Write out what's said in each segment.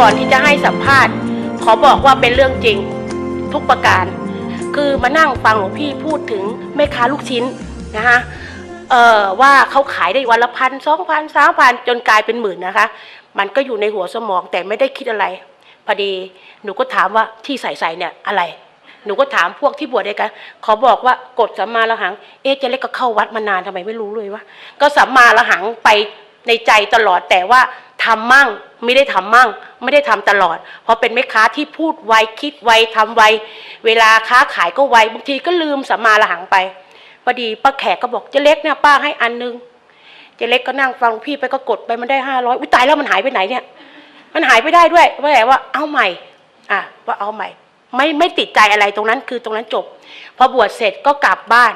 ก่อนที่จะให้สัมภาษณ์ ขอบอกว่าเป็นเรื่องจริงทุกประการ คือมานั่งฟังหลวงพี่พูดถึงแม่ค้าลูกชิ้นนะคะเอ่อว่าเขาขายได้วันละพันสองพันสามพันจนกลายเป็นหมื่นนะคะ มันก็อยู่ในหัวสมองแต่ไม่ได้คิดอะไร พอดีหนูก็ถามว่าที่ใส่ใส่เนี่ยอะไร หนูก็ถามพวกที่บวชด้วยกันขอบอกว่ากฎสัมมาละหัง เอ๊ะเจเล็กก็เข้าวัดมานานทำไมไม่รู้เลยวะก็สัมมาละหังไปในใจตลอดแต่ว่าทำมั่งไม่ได้ทำมั่ง ไม่ได้ทำตลอด เพราะเป็นแม่ค้าที่พูดไวคิดไวทำไวเวลาค้าขายก็ไวบางทีก็ลืมสัมมาละหังไปพอดีป้าแขกก็บอกเจเล็กเนี่ยป้าให้อันนึงเจเล็กก็นั่งฟังพี่ไปก็กดไปมันได้ห้าร้อยอุ้ยตายแล้วมันหายไปไหนเนี่ย มันหายไปได้ด้วยว่าแต่ว่าเอาใหม่ อะว่าเอาใหม่ ไม่ไม่ติดใจอะไรตรงนั้นคือตรงนั้นจบ พอบวชเสร็จก็กลับบ้าน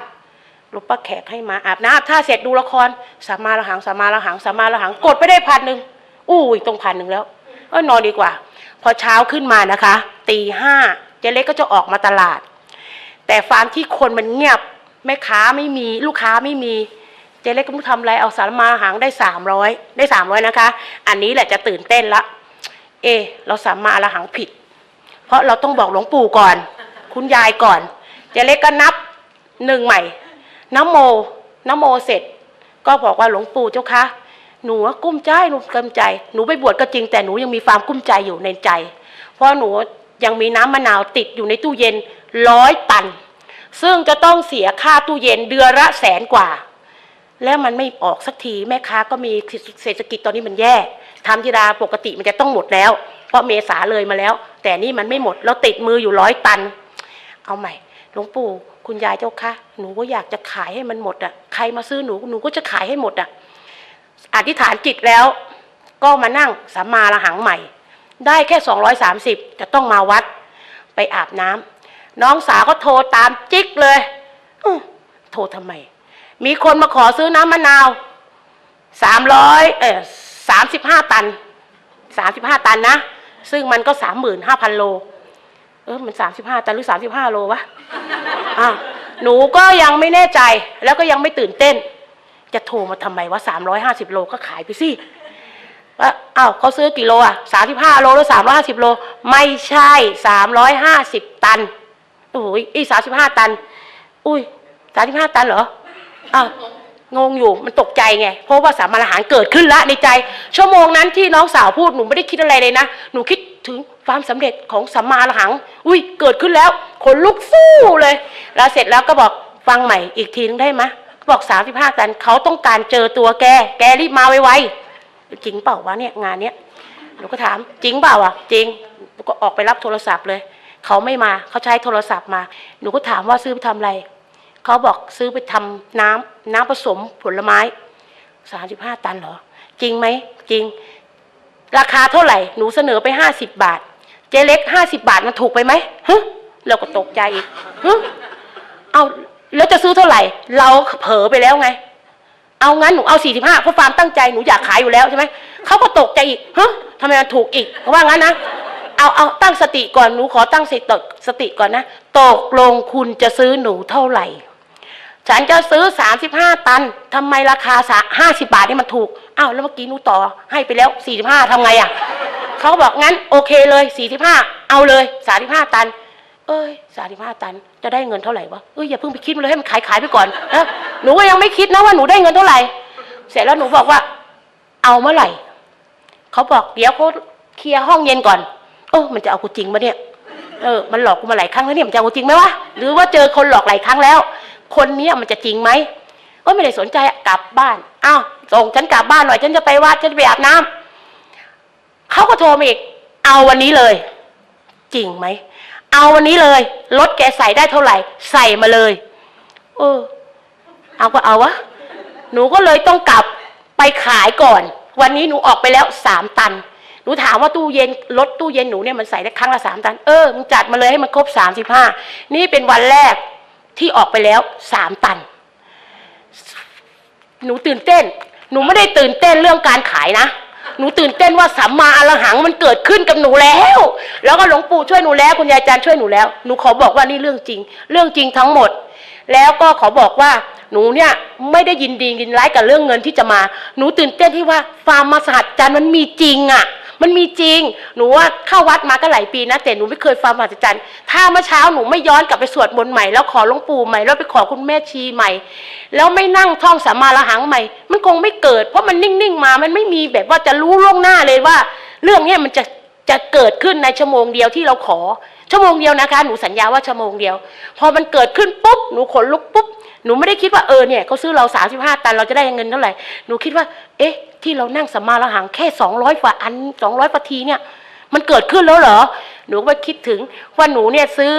หลูกป้าแขกให้มาอาบน้ำอาบท่าเสร็จดูละครสามาละหังสามาละหังสามาละหังกดไปได้พันหนึ่งอู้ยตรงพันหนึ่งแล้วเออนอนดีกว่า พอเช้าขึ้นมานะคะตีห้าเจ๊เล็กก็จะออกมาตลาด แต่ฟาร์มที่คนมันเงียบแม่ค้าไม่มีลูกค้าไม่มีเจ๊เล็กก็ไม่รู้ทำอะไรเอาสารมาหางได้สามร้อยได้สามร้อยนะคะ อันนี้แหละจะตื่นเต้นละ เอ เราสามมาละหังผิด เพราะเราต้องบอกหลวงปู่ก่อน คุณยายก่อนเจเล็กก็นับหนึ่งใหม่น้ำโมน้ำโมเสร็จ ก็บอกว่าหลวงปู่เจ้าคะหนูกุ้มใจหนูกุ้มใจ หนูไปบวชก็จริงแต่หนูยังมีความกุ้มใจอยู่ในใจ เพราะหนูยังมีน้ำมะนาวติดอยู่ในตู้เย็นร้อยตัน ซึ่งจะต้องเสียค่าตู้เย็นเดือนละแสนกว่า แล้วมันไม่ออกสักทีแม่ค้าก็มีเศรษฐกิจตอนนี้มันแย่ทำธิดาปกติมันจะต้องหมดแล้ว เพราะเมษาเลยมาแล้ว แต่นี่มันไม่หมดแล้วติดมืออยู่ร้อยตัน เอาใหม่หลวงปู่คุณยายเจ้าคะหนูก็อยากจะขายให้มันหมดอะใครมาซื้อหนูหนูก็จะขายให้หมดอะอธิษฐานจิตแล้ว ก็มานั่งสัมมาละหังใหม่ ได้แค่สองร้อยสามสิบจะต้องมาวัด ไปอาบน้ำน้องสาวก็โทรตามจิกเลยโทรทำไม มีคนมาขอซื้อน้ำมะนาวสามร้อยเออสามสิบห้าตันสามสิบห้าตันนะ ซึ่งมันก็สามหมื่นห้าพันโล เออมันสามสิบห้าตันหรือสามสิบห้าโลวะอะหนูก็ยังไม่แน่ใจแล้วก็ยังไม่ตื่นเต้น จะโทรมาทำไมวะสามร้อยห้าสิบโลก็ขายไปสิว่าอ้าวเขาซื้อกี่โลอะสามสิบห้าโลหรือสามร้อยห้าสิบโล ไม่ใช่สามร้อยห้าสิบตันโอ้ยอีสามสิบห้าตัน อุ้ยสามสิบห้าตันเหรออ้าว งงอยู่มันตกใจไง เพราะว่าสามารถอาหารเกิดขึ้นละในใจ ชั่วโมงนั้นที่น้องสาวพูดหนูไม่ได้คิดอะไรเลยนะ หนูคิดถึงความสำเร็จของสัมมาละหัง อุ้ยเกิดขึ้นแล้วขนลุกฟู่เลย แล้วเสร็จแล้วก็บอกฟังใหม่อีกทีนึงได้ไหมบอกสามสิบห้าตันเขาต้องการเจอตัวแก แกรีบมาไวๆจริงเปล่าวะเนี่ยงานเนี้ยหนูก็ถามจริงเปล่าอะ จริงหนูก็ออกไปรับโทรศัพท์เลย เขาไม่มาเขาใช้โทรศัพท์มา หนูก็ถามว่าซื้อไปทำอะไร เขาบอกซื้อไปทำน้ำน้ำผสมผลไม้สามสิบห้าตันเหรอ จริงไหมจริง ราคาเท่าไหร่หนูเสนอไปห้าสิบบาท เจ๊เล็กห้าสิบาทมันถูกไปไหมฮึเราก็ตกใจอีกฮึเอาแล้วจะซื้อเท่าไหร่ เราเผลอไปแล้วไง เอางั้นหนูเอาสี่สิบห้าเพราะความตั้งใจหนูอยากขายอยู่แล้วใช่ไหมเขาก็ตกใจอีกฮะทำไมมันถูกอีกเขาว่างั้นนะเอาเอาตั้งสติก่อนหนูขอตั้งสติสติก่อนนะตกลงคุณจะซื้อหนูเท่าไหร่ ฉันจะซื้อสามสิบห้าตันทำไมราคาสาห้าสิบาทนี่มันถูก อ้าวแล้วเมื่อกี้หนูต่อให้ไปแล้วสี่สิบห้าทำไงอะ เขาบอกงั้นโอเคเลยสี่สิบห้าเอาเลยสามสิบห้าตัน เอ้ยสามสิบห้าตัน จะได้เงินเท่าไหร่วะ เอ้ยอย่าเพิ่งไปคิดมันเลยให้มันขายขายไปก่อนนะหนูก็ยังไม่คิดนะว่าหนูได้เงินเท่าไหร่ เสร็จแล้วหนูบอกว่า เอาเมื่อไหร่ เขาบอกเดี๋ยวเขาเคลียร์ห้องเย็นก่อน เออมันจะเอากูจริงปะเนี่ย เออ มันหลอกกูมาหลายครั้งแล้วเนี่ยมันจะเอากูจริงไหมวะ หรือว่าเจอคนหลอกหลายครั้งแล้ว คนเนี้ยมันจะจริงไหมเออไม่ได้สนใจกลับบ้านอ้าวส่งฉันกลับบ้านหน่อยฉันจะไปวัดฉันจะไปอาบน้ำเขาก็โทรมาอีก เอาวันนี้เลย จริงไหมเอาวันนี้เลยรถแกใส่ได้เท่าไหร่ ใส่มาเลย เออ เอาก็เอาวะหนูก็เลยต้องกลับไปขายก่อน วันนี้หนูออกไปแล้วสามตัน หนูถามว่าตู้เย็นรถตู้เย็นหนูเนี่ยมันใส่ได้ครั้งละสามตัน เออ มึงจัดมาเลยให้มันครบสามสิบห้า นี่เป็นวันแรก ที่ออกไปแล้วสามตัน หนูตื่นเต้น หนูไม่ได้ตื่นเต้นเรื่องการขายนะ หนูตื่นเต้นว่าสัมมาอรหังมันเกิดขึ้นกับหนูแล้ว แล้วก็หลวงปู่ช่วยหนูแล้วคุณยายอาจารย์ช่วยหนูแล้ว หนูขอบอกว่านี่เรื่องจริง เรื่องจริงทั้งหมด แล้วก็ขอบอกว่าหนูเนี่ยไม่ได้ยินดียินร้ายกับเรื่องเงินที่จะมา หนูตื่นเต้นที่ว่าฟาร์มมาสหัสจันทร์มันมีจริงอะ่ะ มันมีจริง หนูว่าเข้าวัดมาก็หลายปีนะแต่หนูไม่เคยฟังมหัศจรรย์ ถ้าเมื่อเช้าหนูไม่ย้อนกลับไปสวดมนต์ใหม่แล้วขอหลวงปู่ใหม่แล้วไปขอคุณแม่ชีใหม่ แล้วไม่นั่งท่องสามาละหังใหม่ มันคงไม่เกิด เพราะมันนิ่งๆมา มันไม่มีแบบว่าจะรู้ล่วงหน้าเลยว่า เรื่องเนี้ยมันจะจะเกิดขึ้นในชั่วโมงเดียวที่เราขอ ชั่วโมงเดียวนะคะ หนูสัญญาว่าชั่วโมงเดียว พอมันเกิดขึ้นปุ๊บ หนูขนลุกปุ๊บ หนูไม่ได้คิดว่าเออเนี่ยเขาซื้อเราสาสิบห้าตันเราจะได้เงินเท่าไหร่ หนูคิดว่า เอ๊ะ ที่เรานั่งสัมมาละหังแค่สองร้อยกว่าอันสองร้อยกว่าทีเนี่ย มันเกิดขึ้นแล้วเหรอ หนูก็คิดถึงว่าหนูเนี่ยซื้อ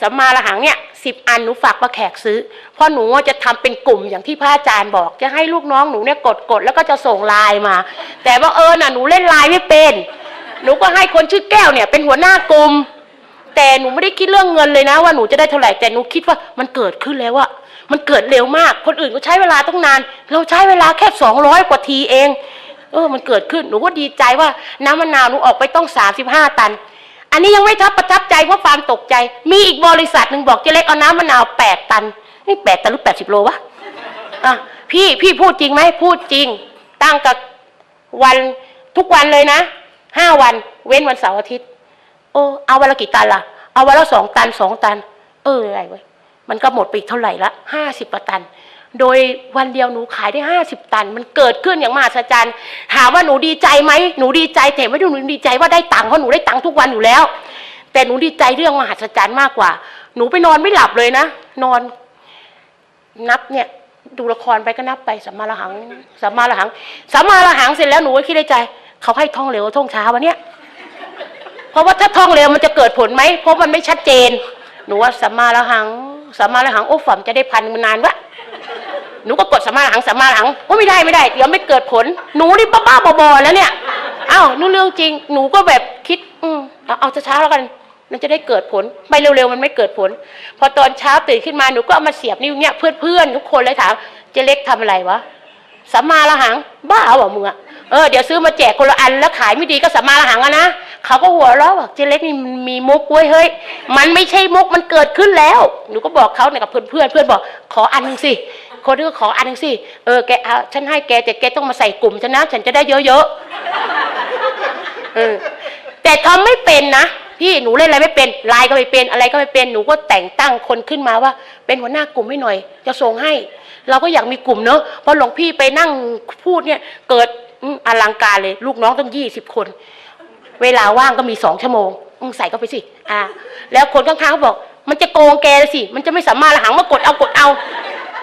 สัมมาละหังเนี่ยสิบอันหนูฝากป้าแขกซื้อ เพราะหนูจะทำเป็นกลุ่มอย่างที่พระอาจารย์บอก จะให้ลูกน้องหนูเนี่ยกดกดแล้วก็จะส่งไลน์มา แต่ว่าเออน่ะหนูเล่นไลน์ไม่เป็น หนูก็ให้คนชื่อแก้วเนี่ยเป็นหัวหน้ากลุ่ม แต่หนูไม่ได้คิดเรื่องเงินเลยนะว่าหนูจะได้เท่าไหร่แต่หนูคิดว่ามันเกิดขึ้นแล้วอะมันเกิดเร็วมาก คนอื่นก็ใช้เวลาต้องนาน เราใช้เวลาแค่สองร้อยกว่าทีเอง เออ มันเกิดขึ้นหนูก็ดีใจว่าน้ำมะนาวหนูออกไปต้องสามสิบห้าตัน อันนี้ยังไม่ทับประทับใจเพราะความตกใจ มีอีกบริษัทหนึ่งบอกเจ๊เล็กเอาน้ำมะนาวแปดตันนี่แปดตันหรือแปดสิบโลวะอะพี่พี่พูดจริงไหมพูดจริง ตั้งกับวันทุกวันเลยนะห้าวัน เว้นวันเสาร์อาทิตย์ โอ้เอาวันละกี่ตันล่ะ เอาวันละสองตันสองตัน เอออะไรเว้ยมันก็หมดไปอีกเท่าไหร่ละห้าสิบตัน โดยวันเดียวหนูขายได้ห้าสิบตัน มันเกิดขึ้นอย่างมหัศจรรย์ถามว่าหนูดีใจไหมหนูดีใจแต่ไม่ได้หนูดีใจว่าได้ตังค์เพราะหนูได้ตังค์ทุกวันอยู่แล้ว แต่หนูดีใจเรื่องมหัศจรรย์มากกว่า หนูไปนอนไม่หลับเลยนะ นอน นับเนี่ย ดูละครไปก็นับไปสัมมาละหังสัมมาละหังสัมมาละหังเสร็จแล้วหนูก็คิดในใจ เขาให้ท่องเร็วท่องช้าวะเนี่ย เพราะว่าถ้าท่องเร็วมันจะเกิดผลไหมเพราะมันไม่ชัดเจน หนูว่าสัมมาละหังสัมมาละหังโอ้ฝัมจะได้พันมันนานวะหนูก็กดสัมมาละหังสัมมาละหังโอ้ไม่ได้ไม่ได้เดี๋ยวไม่เกิดผล หนูนี่บ้าๆบอๆแล้วเนี่ยอ้าวนู่นเรื่องจริง หนูก็แบบคิด อืมเอาเอาช้าๆแล้วกันมันจะได้เกิดผลไปเร็วๆมันไม่เกิดผล พอตอนเช้าตื่นขึ้นมาหนูก็เอามาเสียบนิ้วเนี่ยเพื่อนๆทุกคนเลยถามเจ๊เล็กทำอะไรวะสัมมาละหัง บ้าเหรอมึงอะเออเดี๋ยวซื้อมาแจกคนละอันแล้วขายไม่ดีก็สัมมาละหังอะนะ เขาก็หัวเราะบอกเจ๊เล็กนี่มันมีมุกเว้ยเฮ้ย มันไม่ใช่มุกมันเกิดขึ้นแล้ว หนูก็บอกเขาเนี่ยกับเพื่อนเพื่อนเพื่อนบอกขออันหนึ่งสิ คนที่ก็ขออันหนึ่งสิ เออแกเอาฉันให้แกแต่แกต้องมาใส่กลุ่มฉันนะฉันจะได้เยอะๆเออแต่ทำไม่เป็นนะพี่หนูเล่นอะไรไม่เป็นไลน์ก็ไม่เป็นอะไรก็ไม่เป็นหนูก็แต่งตั้งคนขึ้นมาว่า เป็นหัวหน้ากลุ่มให้หน่อย จะส่งให้ เราก็อยากมีกลุ่มเนอะพอหลวงพี่ไปนั่งพูดเนี่ย เกิดอลังการเลย ลูกน้องตั้งยี่สิบคน เวลาว่างก็มีสองชั่วโมงมึงใส่เข้าไปสิ อ่า แล้วคนข้างๆเขาบอก มันจะโกงแกเลยสิ มันจะไม่สามารถหังมากดเอากดเอา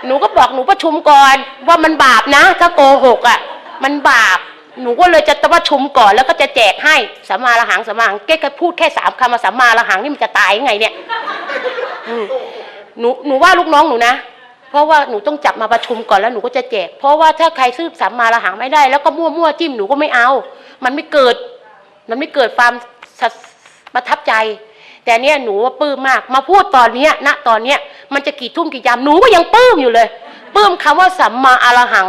หนูก็บอกหนูประชุมก่อนว่ามันบาปนะ ถ้าโกหกอะ มันบาป หนูก็เลยจะประชุมก่อนแล้วก็จะแจกให้สัมาละหังสัมาละหังแกก็พูดแค่สามคำมาสัมาละหังนี่มันจะตายยังไงเนี่ยหนูหนูว่าลูกน้องหนูนะเพราะว่าหนูต้องจับมาประชุมก่อนแล้วหนูก็จะแจก เพราะว่าถ้าใครซื้อสัมมาละหังไม่ได้แล้วก็มั่วมั่วจิ้มหนูก็ไม่เอา มันไม่เกิด มันไม่เกิดความประทับใจ แต่เนี่ยหนูว่าปลื้มมาก มาพูดตอนเนี้ยณตอนเนี้ยมันจะกี่ทุ่มกี่ยามหนูก็ยังปลื้มอยู่เลยปลื้มคำว่าสัมมาอรหัง